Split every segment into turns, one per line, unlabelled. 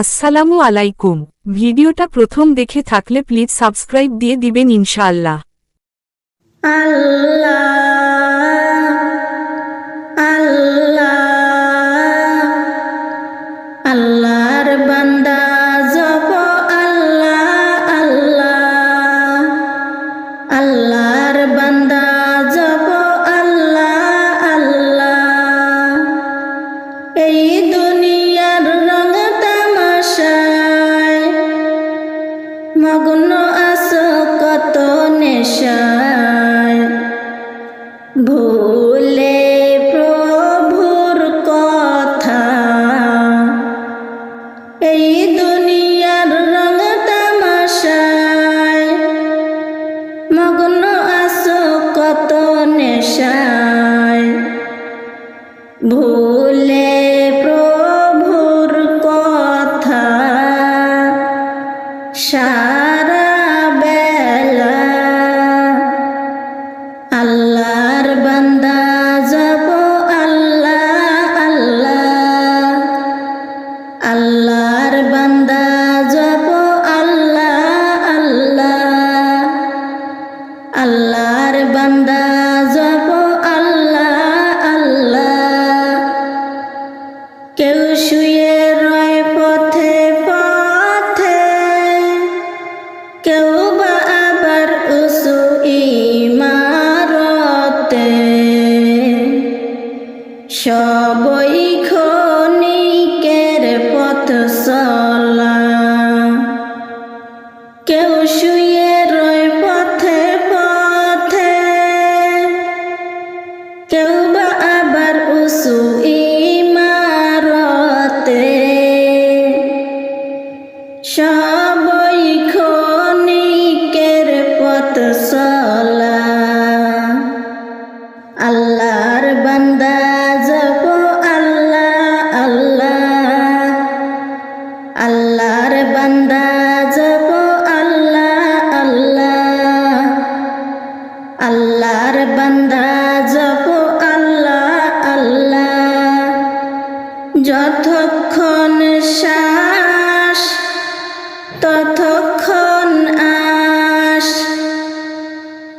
আসসালামু আলাইকুম। ভিডিওটা প্রথম দেখে থাকলে প্লিজ সাবস্ক্রাইব দিয়ে দিবেন ইনশাআল্লাহ।
আল্লাহ। মগ্ন আছো কত নেশায়। ভুলে প্রভুর কথা। এই দুনিয়ার রঙ তামাশায় মগ্ন আছো কত নেশায়। ভুলে সবই ক্ষণিকের পথ চলা কেউ শুয়ে রয় পথে পথে। কেউ বা আবার উসু ইমারতে। সবই ক্ষণিকের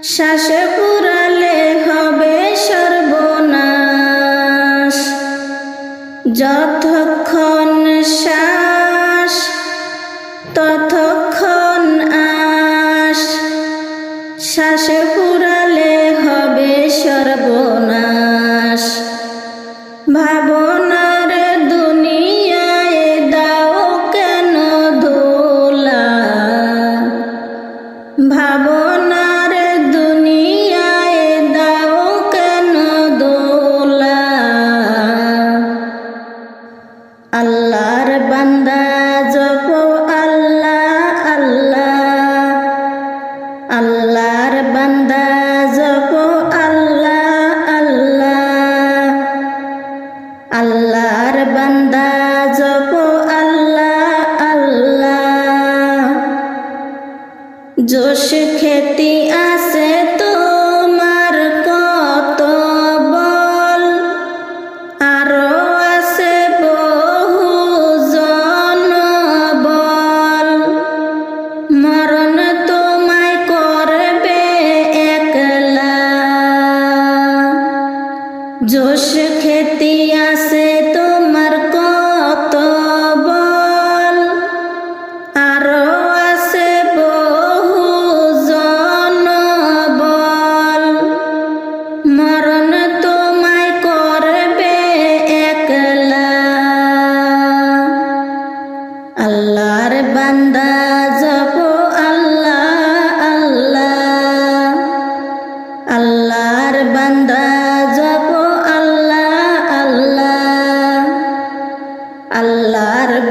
শ্বাস পুরালে হবে সর্বনাশ। যতক্ষণ শ্বাস ততক্ষণ আল্লাহর বান্দা জপ আল্লাহ আল্লাহ। আল্লাহর বান্দা জপ আল্লাহ আল্লাহ। জোশ খেতি আছে জোশ খেতি আছে তোমার কত বল আরও আছে বহু জন বল মরণ তোমায় করবে একলা আল্লাহর বান্দা জপ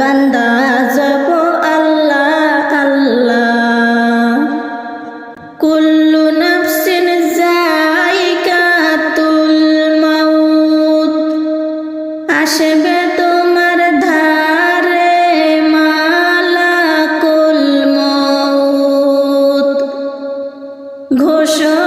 বান্দা যাব আল্লাহ আল্লাহ। কুল্লু নফসিন জায়গাতুল মাউত। আসবে তোমার ধারে মালাকুল মউত। ঘোষণা